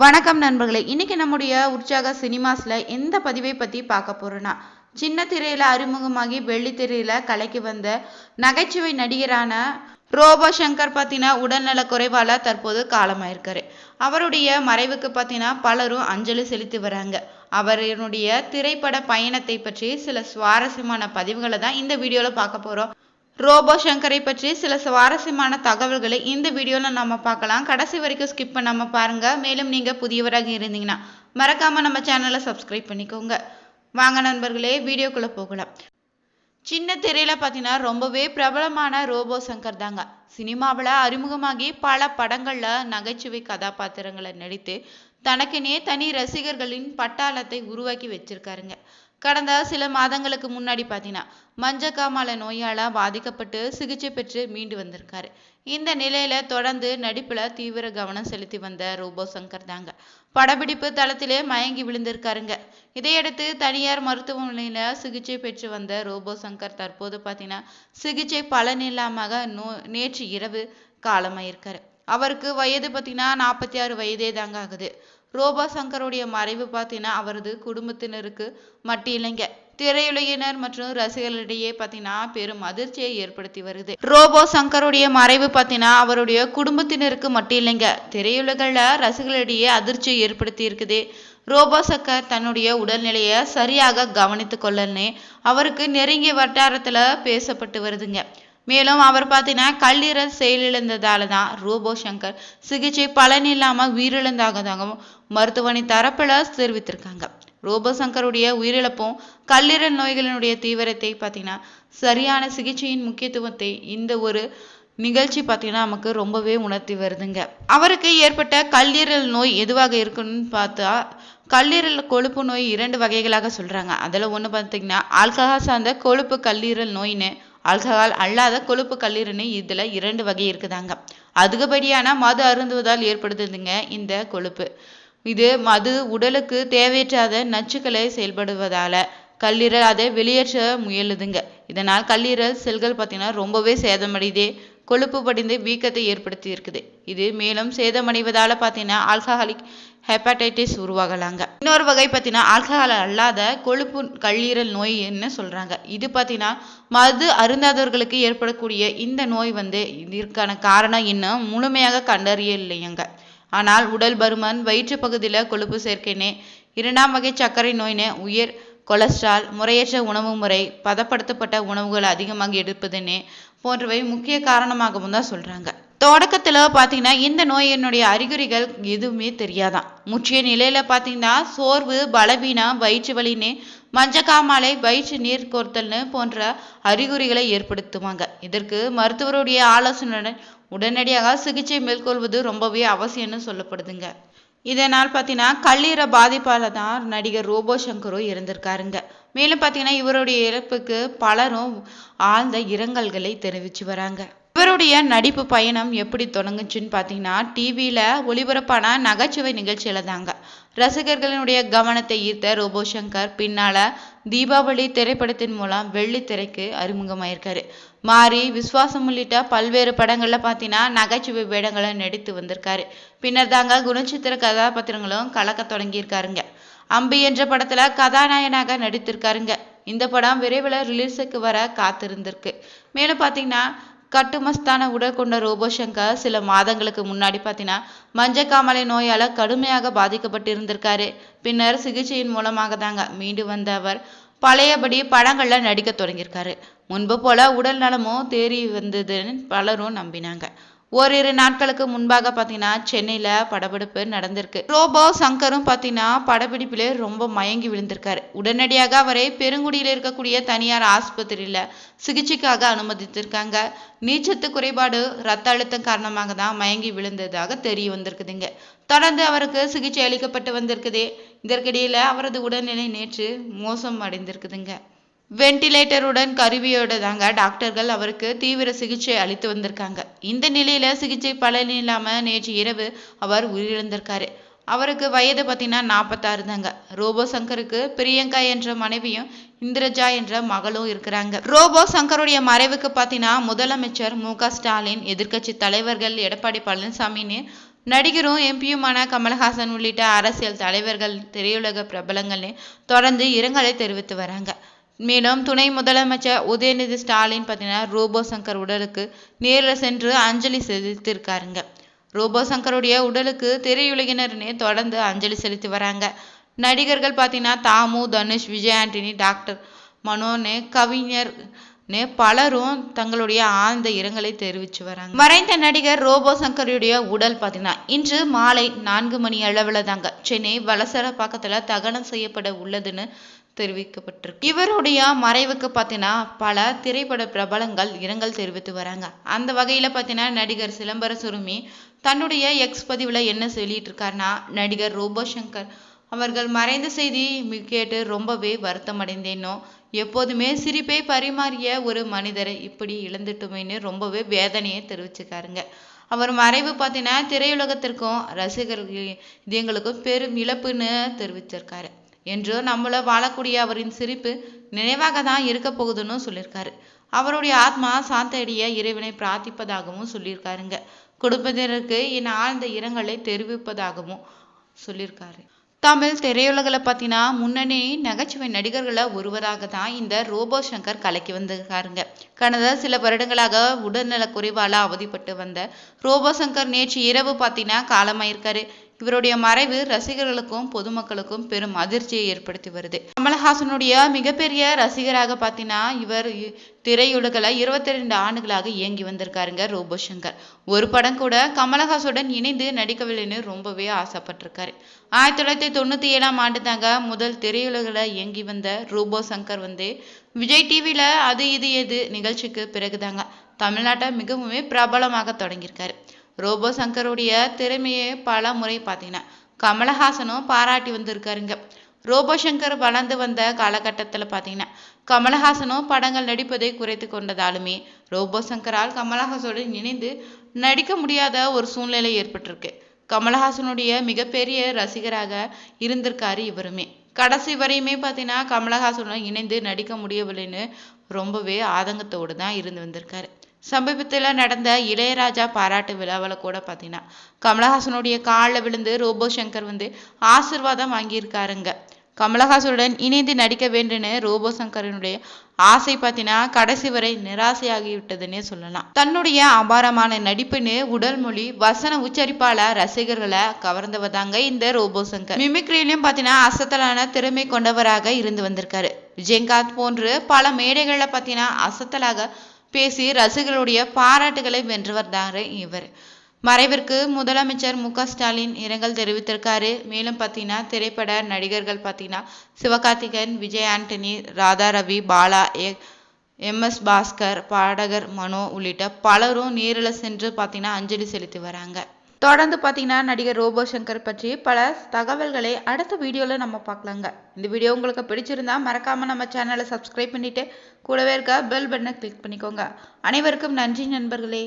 வணக்கம் நண்பர்களே. இன்னைக்கு நம்முடைய உற்சாக சினிமாஸ்ல எந்த பதிவை பத்தி பார்க்க போறோம்னா சின்ன திரையில அறிமுகமாகி வெள்ளி திரையில கலைக்கு வந்த நகைச்சுவை நடிகரான ரோபோ சங்கர் பார்த்தீங்கன்னா உடல்நல குறைவால தற்போது காலமாயிருக்காரு. அவருடைய மறைவுக்கு பார்த்தீங்கன்னா பலரும் அஞ்சலி செலுத்தி வராங்க. அவருடைய திரைப்பட பயணத்தை பற்றி சில சுவாரஸ்யமான பதிவுகளை தான் இந்த வீடியோல பார்க்க போறோம். ரோபோ சங்கரை பற்றி சில சுவாரஸ்யமான தகவல்களை இந்த வீடியோவில் நம்ம பார்க்கலாம். கடைசி வரைக்கும் ஸ்கிப் பண்ணாமல் பாருங்க. மேலும் நீங்க புதியவராக இருந்தீங்கன்னா மறக்காம நம்ம சேனலை சப்ஸ்கிரைப் பண்ணிக்கோங்க. வாங்க நண்பர்களே வீடியோக்குள்ள போகலாம். சின்ன திரையில பார்த்தீங்கன்னா ரொம்பவே பிரபலமான ரோபோ சங்கர் தாங்க. சினிமாவில் அறிமுகமாகி பல படங்கள்ல நகைச்சுவை கதாபாத்திரங்களை நடித்து தனக்குனே தனி ரசிகர்களின் பட்டாளத்தை உருவாக்கி வச்சிருக்காருங்க. கடந்த சில மாதங்களுக்கு முன்னாடி பார்த்தீங்கன்னா மஞ்சக்காமாலை நோயால பாதிக்கப்பட்டு சிகிச்சை பெற்று மீண்டு வந்திருக்காரு. இந்த நிலையில தொடர்ந்து நடிப்புல தீவிர கவனம் செலுத்தி வந்த ரோபோ சங்கர் தாங்க. படப்பிடிப்பு தளத்திலே மயங்கி விழுந்திருக்காருங்க. இதையடுத்து தனியார் மருத்துவமனையில சிகிச்சை பெற்று வந்த ரோபோ சங்கர் தற்போது பார்த்தீங்கன்னா சிகிச்சை பலனில்லாம நோ நேற்று இரவு காலமாயிருக்காரு. அவருக்கு வயது பார்த்தீங்கன்னா நாற்பத்தி ஆறு வயதே தாங்க ஆகுது. ரோபோ சங்கருடைய மறைவு பார்த்தீங்கன்னா அவரது குடும்பத்தினருக்கு மட்டும் இல்லைங்க திரையுலகினர் மற்றும் ரசிகர்களிடையே பார்த்தீங்கன்னா பெரும் அதிர்ச்சியை ஏற்படுத்தி வருது. ரோபோ சங்கருடைய மறைவு பார்த்தீங்கன்னா அவருடைய குடும்பத்தினருக்கு மட்டும் இல்லைங்க திரையுலகில் ரசிகர்களிடையே அதிர்ச்சியை ஏற்படுத்தி இருக்குது. ரோபோ சங்கர் தன்னுடைய உடல்நிலையை சரியாக கவனித்து கொள்ளனே அவருக்கு நெருங்கிய வட்டாரத்தில் பேசப்பட்டு வருதுங்க. மேலும் அவர் பார்த்தீங்கன்னா கல்லீரல் செயலிழந்ததால தான் ரோபோ சங்கர் சிகிச்சை பலன் இல்லாமல் உயிரிழந்தாகதாகவும் மருத்துவமனை தரப்பில் தெரிவித்திருக்காங்க. ரோபோ சங்கருடைய உயிரிழப்பும் கல்லீரல் நோய்களினுடைய தீவிரத்தை பார்த்தீங்கன்னா சரியான சிகிச்சையின் முக்கியத்துவத்தை இந்த ஒரு நிகழ்ச்சி பார்த்தீங்கன்னா நமக்கு ரொம்பவே உணர்த்தி வருதுங்க. அவருக்கு ஏற்பட்ட கல்லீரல் நோய் எதுவாக இருக்குன்னு பார்த்தா கல்லீரல் கொழுப்பு நோய் இரண்டு வகைகளாக சொல்றாங்க. அதில் ஒன்று பார்த்தீங்கன்னா ஆல்கஹால் சார்ந்த கொழுப்பு கல்லீரல் நோயின்னு ஆல்கஹால் அல்லாத கொழுப்பு கல்லீரல்னு இதில் இரண்டு வகை இருக்குதாங்க. அதிகப்படியான மது அருந்துவதால் ஏற்படுத்துதுங்க இந்த கொழுப்பு. இது மது உடலுக்கு தேவையற்றாத நச்சுக்களை செயல்படுவதால கல்லீரல் அதை வெளியேற்ற முயலுதுங்க. இதனால் கல்லீரல் செல்கள் பார்த்தீங்கன்னா ரொம்பவே சேதமடையுதே. கொழுப்பு படிந்து வீக்கத்தை ஏற்படுத்தி இருக்குது இது மேலும் சேதமடைவதால பார்த்தீங்கன்னா ஆல்கஹாலிக் ஹெப்படைட்டிஸ் உருவாகலாங்க. இன்னொரு வகை பார்த்தீங்கன்னா ஆல்கஹால் அல்லாத கொழுப்பு கல்லீரல் நோய்ன்னு சொல்றாங்க? இது பார்த்தீங்கன்னா மது அருந்தாதவர்களுக்கு ஏற்படக்கூடிய இந்த நோய் வந்து இதற்கான காரணம் இன்னும் முழுமையாக கண்டறிய இல்லையங்க. ஆனால் உடல் பருமன் வயிற்று பகுதியில் கொழுப்பு சேர்க்கைனே இரண்டாம் வகை சர்க்கரை நோய்னு உயர் கொலஸ்ட்ரால் முறையற்ற உணவு முறை பதப்படுத்தப்பட்ட உணவுகள் அதிகமாக எடுப்பதுன்னே போன்றவை முக்கிய காரணமாகவும் தான் சொல்கிறாங்க தொடக்கத்தில் பார்த்தீங்கன்னா இந்த நோயினுடைய அறிகுறிகள் எதுவுமே தெரியாதான். முற்றிய நிலையில் பார்த்தீங்கன்னா சோர்வு பலவீனம் வயிற்று வலின்னு மஞ்சக்காமாலை வயிற்று நீர் கோர்த்தல்னு போன்ற அறிகுறிகளை ஏற்படுத்துவாங்க. இதற்கு மருத்துவருடைய ஆலோசனையுடன் உடனடியாக சிகிச்சை மேற்கொள்வது ரொம்பவே அவசியம்னு சொல்லப்படுதுங்க. இதனால் பார்த்தீங்கன்னா கல்லீரல் பாதிப்பால் தான் நடிகர் ரோபோ சங்கரும் இருந்திருக்காருங்க மேலும் பார்த்தீங்கன்னா இவருடைய இறப்புக்கு பலரும் ஆழ்ந்த இரங்கல்களை தெரிவிச்சு வராங்க. இவருடைய நடிப்பு பயணம் எப்படி தொடங்குச்சுன்னு பார்த்தீங்கன்னா டிவியில் ஒளிபரப்பான நகைச்சுவை நிகழ்ச்சியில் தாங்க ரசிகர்களினுடைய கவனத்தை ஈர்த்த ரோபோ சங்கர் பின்னால தீபாவளி திரைப்படத்தின் மூலம் வெள்ளித்திரைக்கு அறிமுகமாயிருக்காரு. மாறி விஸ்வாசம் உள்ளிட்ட பல்வேறு படங்கள்ல பார்த்தீங்கன்னா நகைச்சுவை வேடங்களை நடித்து வந்திருக்காரு. பின்னர் தாங்க குணச்சித்திர கதாபாத்திரங்களும் கலக்க தொடங்கியிருக்காருங்க. அம்பி என்ற படத்துல கதாநாயகனாக நடித்திருக்காருங்க. இந்த படம் விரைவில் ரிலீஸுக்கு வர காத்திருந்திருக்கு. மேலும் பார்த்தீங்கன்னா கட்டுமஸ்தான உடல் கொண்ட ரோபோ சங்கர் சில மாதங்களுக்கு முன்னாடி பார்த்தீங்கன்னா மஞ்சக்காமலை நோயால கடுமையாக பாதிக்கப்பட்டிருந்திருக்காரு. பின்னர் சிகிச்சையின் மூலமாக தாங்க மீண்டு வந்த அவர் பழையபடி படங்கள்ல நடிக்க தொடங்கியிருக்காரு. முன்பு போல உடல் நலமும் தேறி வந்ததுன்னு பலரும் நம்பினாங்க. ஓரிரு நாட்களுக்கு முன்பாக பார்த்தீங்கன்னா சென்னையில் படப்பிடிப்பு நடந்திருக்கு. ரோபோ சங்கரும் பார்த்தீங்கன்னா படப்பிடிப்பிலே ரொம்ப மயங்கி விழுந்திருக்காரு. உடனடியாக அவரை பெருங்குடியில் இருக்கக்கூடிய தனியார் ஆஸ்பத்திரியில் சிகிச்சைக்காக அனுமதித்திருக்காங்க. நீச்சத்து குறைபாடு ரத்த அழுத்தம் காரணமாக தான் மயங்கி விழுந்ததாக தெரிய வந்திருக்குதுங்க. தொடர்ந்து அவருக்கு சிகிச்சை அளிக்கப்பட்டு வந்திருக்குது. இதற்கிடையில் அவரது உடல்நிலை நேற்று மோசம் அடைந்திருக்குதுங்க. வென்டிலேட்டருடன் கருவியோட தாங்க டாக்டர்கள் அவருக்கு தீவிர சிகிச்சை அளித்து வந்திருக்காங்க. இந்த நிலையில சிகிச்சை பலன் இல்லாம நேற்று இரவு அவர் உயிரிழந்திருக்காரு. அவருக்கு வயது பார்த்தீங்கன்னா நாற்பத்தாறு தாங்க. ரோபோ சங்கருக்கு பிரியங்கா என்ற மனைவியும் இந்திரஜா என்ற மகளும் இருக்கிறாங்க. ரோபோ சங்கருடைய மறைவுக்கு பார்த்தீங்கன்னா முதலமைச்சர் மு க ஸ்டாலின் எதிர்க்கட்சி தலைவர்கள் எடப்பாடி பழனிசாமின்னு நடிகரும் எம்பியுமான கமல்ஹாசன் உள்ளிட்ட அரசியல் தலைவர்கள் திரையுலக பிரபலங்கள்னு தொடர்ந்து இரங்கலை தெரிவித்து வராங்க. மேலும் துணை முதலமைச்சர் உதயநிதி ஸ்டாலின் பார்த்தீங்கன்னா ரோபோ சங்கர் உடலுக்கு நேரில் சென்று அஞ்சலி செலுத்தியிருக்காருங்க. ரோபோ சங்கருடைய உடலுக்கு திரையுலகினர்னே தொடர்ந்து அஞ்சலி செலுத்தி வராங்க. நடிகர்கள் பார்த்தீங்கன்னா தாமு தனுஷ் விஜய் ஆண்டனி டாக்டர் மனோன்னு கவிஞர் பலரும் தங்களுடைய ஆழ்ந்த இரங்கலை தெரிவித்து வராங்க. மறைந்த நடிகர் ரோபோ சங்கருடைய உடல் பார்த்தீங்கன்னா இன்று மாலை நான்கு மணி அளவில் தாங்க சென்னை வலசரப்பாக்கத்தில் தகனம் செய்யப்பட உள்ளதுன்னு தெரிவிக்கப்பட்டிருக்கு. இவருடைய மறைவுக்கு பார்த்தீங்கன்னா பல திரைப்பட பிரபலங்கள் இரங்கல் தெரிவித்து வராங்க. அந்த வகையில் பார்த்தீங்கன்னா நடிகர் சிலம்பர சுருமி தன்னுடைய எக்ஸ் பதிவில் என்ன சொல்லிட்டு இருக்காருன்னா நடிகர் ரோபோ சங்கர் அவர்கள் மறைந்த செய்தி கேட்டு ரொம்பவே வருத்தம் அடைந்தேனோ எப்போதுமே சிரிப்பை பரிமாறிய ஒரு மனிதரை இப்படி இழந்துட்டோமேன்னு ரொம்பவே வேதனையை தெரிவிச்சுக்காருங்க. அவர் மறைவு பார்த்தீங்கன்னா திரையுலகத்திற்கும் ரசிகர்கள் இதயங்களுக்கும் பெரும் இழப்புன்னு தெரிவிச்சிருக்காரு. என்று நம்மள வாழக்கூடிய அவரின் சிரிப்பு நினைவாக தான் இருக்க போகுதுன்னு சொல்லியிருக்காரு. அவருடைய ஆத்மா சாந்தடைய இறைவனை பிரார்த்திப்பதாகவும் சொல்லியிருக்காருங்க. குடும்பத்தினருக்கு என் ஆழ்ந்த இரங்கலை தெரிவிப்பதாகவும் சொல்லியிருக்காரு. தமிழ் திரையுலகில் பார்த்தீங்கன்னா முன்னணி நகைச்சுவை நடிகர்களை ஒருவராக தான் இந்த ரோபோ சங்கர் கலைக்கு வந்திருக்காருங்க. கடந்த சில வருடங்களாக உடல்நல குறைவால் அவதிப்பட்டு வந்த ரோபோ சங்கர் நேற்று இரவு பார்த்தீங்கன்னா காலமாயிருக்காரு. இவருடைய மறைவு ரசிகர்களுக்கும் பொதுமக்களுக்கும் பெரும் அதிர்ச்சியை ஏற்படுத்தி வருது. கமலஹாசனுடைய மிகப்பெரிய ரசிகராக பார்த்தீங்கன்னா இவர் திரையுலகில் இருபத்தி ரெண்டு ஆண்டுகளாக இயங்கி வந்திருக்காருங்க ரோபோ சங்கர் ஒரு படம் கூட கமலஹாசுடன் இணைந்து நடிக்கவில்லைன்னு ரொம்பவே ஆசைப்பட்டிருக்காரு. ஆயிரத்தி தொள்ளாயிரத்தி தொண்ணூற்றி ஏழாம் ஆண்டு தாங்க முதல் திரையுலகில் இயங்கி வந்த ரோபோ சங்கர் வந்து விஜய் டிவியில் அது இது எது நிகழ்ச்சிக்கு பிறகுதாங்க தமிழ்நாட்டை மிகவும் பிரபலமாக தொடங்கியிருக்காரு. ரோபோ சங்கருடைய திறமையை பல முறை பார்த்தீங்கன்னா கமலஹாசனும் பாராட்டி வந்திருக்காருங்க. ரோபோ சங்கர் வளர்ந்து வந்த காலகட்டத்தில் பார்த்தீங்கன்னா கமலஹாசனும் படங்கள் நடிப்பதை குறைத்து கொண்டதாலுமே ரோபோ சங்கரால் கமலஹாசனுடன் இணைந்து நடிக்க முடியாத ஒரு சூழ்நிலை ஏற்பட்டிருக்கு. கமலஹாசனுடைய மிகப்பெரிய ரசிகராக இருந்திருக்காரு இவருமே. கடைசி வரையுமே பார்த்தீங்கன்னா கமலஹாசனுடன் இணைந்து நடிக்க முடியவில்லைன்னு ரொம்பவே ஆதங்கத்தோடு தான் இருந்து வந்திருக்காரு. சமீபத்தில் நடந்த இளையராஜா பாராட்டு விழாவில் கூட பார்த்தீங்கன்னா கமலஹாசனுடைய காலில் விழுந்து ரோபோ சங்கர் வந்து ஆசிர்வாதம் வாங்கியிருக்காருங்க. கமலஹாசனுடன் இணைந்து நடிக்க வேண்டும்னு ரோபோ சங்கரனுடைய ஆசை பார்த்தீங்கன்னா கடைசி வரை நிராசையாகிவிட்டதுன்னே சொல்லலாம். தன்னுடைய அபாரமான நடிப்புன்னு உடல் மொழி வசன உச்சரிப்பால ரசிகர்களை கவர்ந்தவதாங்க இந்த ரோபோ சங்கர். மிமிக்ரியிலும் பார்த்தீங்கன்னா அசத்தலான திறமை கொண்டவராக இருந்து வந்திருக்காரு. விஜயகாந்த் போன்று பல மேடைகளில் பார்த்தீங்கன்னா அசத்தலாக பேசி ரசிகர்களுடைய பாராட்டுகளை வென்றவர் தான் இவர். மறைவிற்கு முதலமைச்சர் மு ஸ்டாலின் இரங்கல் தெரிவித்திருக்காரு. மேலும் பார்த்தீங்கன்னா திரைப்பட நடிகர்கள் பார்த்தீங்கன்னா சிவகார்த்திகேயன் விஜய் ஆண்டனி ராதா ரவி பாலா எம் எஸ் பாஸ்கர் பாடகர் மனோ உள்ளிட்ட பலரும் நேரில் சென்று பார்த்தீங்கன்னா அஞ்சலி செலுத்தி வராங்க. தொடர்ந்து பார்த்தீங்கன்னா நடிகர் ரோபோ சங்கர் பற்றி பல தகவல்களை அடுத்த வீடியோவில் நம்ம பார்க்கலாங்க. இந்த வீடியோ உங்களுக்கு பிடிச்சிருந்தா மறக்காமல் நம்ம சேனலை சப்ஸ்கிரைப் பண்ணிவிட்டு கூடவே இருக்க பெல் பட்டனை கிளிக் பண்ணிக்கோங்க. அனைவருக்கும் நன்றி நண்பர்களே.